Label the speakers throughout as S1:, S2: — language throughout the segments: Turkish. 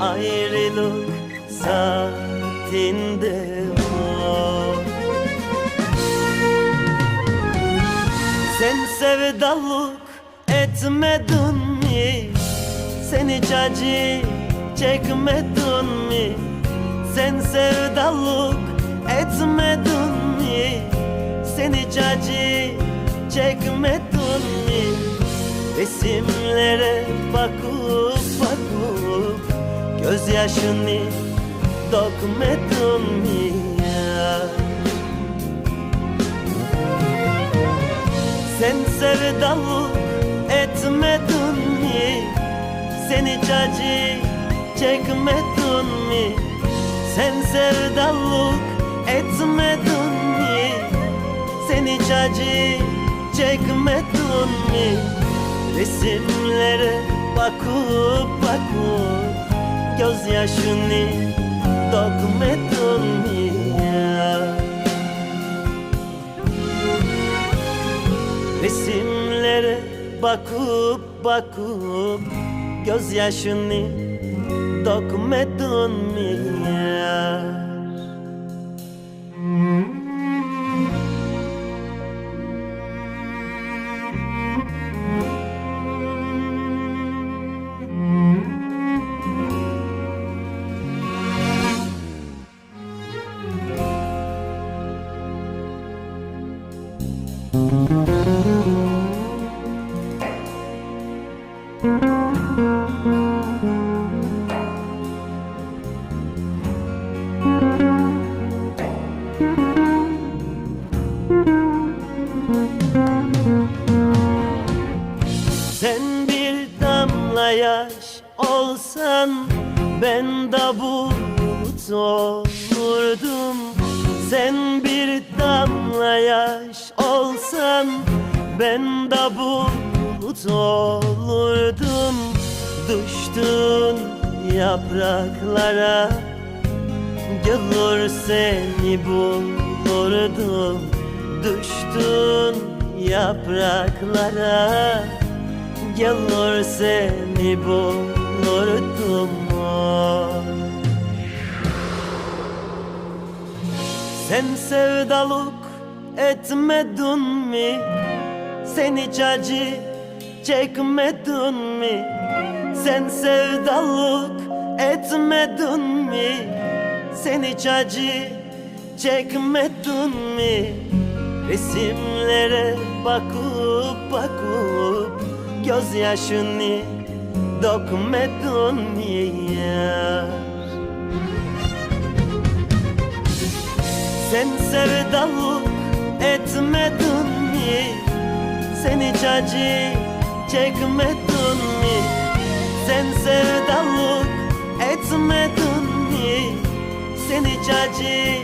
S1: ayrılık saatinde. Sen sevdalık etmedin mi? Sen hiç acı çekmedin mi? Sen sevdalık etmedin mi? Sen hiç acı çekmedin mi? Resimlere bakıp bakıp Gözyaşını dökmedin mi ya? Sen sevdalık etmedin mi? Sen hiç acı çekmedin mi? Sen sevdalık etmedin mi? Sen hiç acı çekmedin mi? Resimlere bakıp bakıp Gözyaşını dökmedin mi ya? Resimlere bakıp bakıp Gözyaşını dökmedin mi ya? Sen bir damla yaş olsan Ben de bulut olurdum. Sen bir damla Ben de bulut olurdum Düştün yapraklara Gelir seni bulurdum Düştün yapraklara Gelir seni bulurdum oy. Sen sevdalık etmedin mi? Sen hiç acı çekmedin mi? Sen sevdalık etmedin mi? Sen hiç acı çekmedin mi? Resimlere bakıp bakıp Gözyaşını dökmedin mi ya? Sen sevdalık etmedin mi? Sen hiç acı çekmedin mi? Sen sevdalık etmedin mi? Sen hiç acı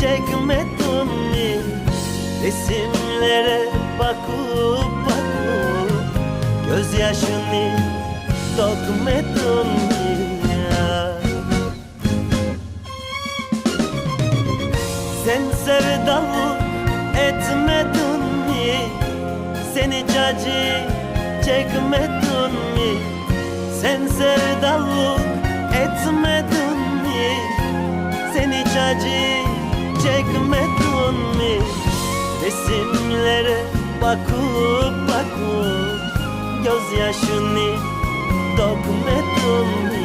S1: çekmedin mi? Resimlere bakıp bakıp Gözyaşını dökmedin mi? Sen sevdalık etmedin? seni cacı çekmedin mi? Sen sevdalık etmedin mi? Seni cacı çekmedin mi? Resimlere bakıp bakıp gözyaşını dökmedin mi?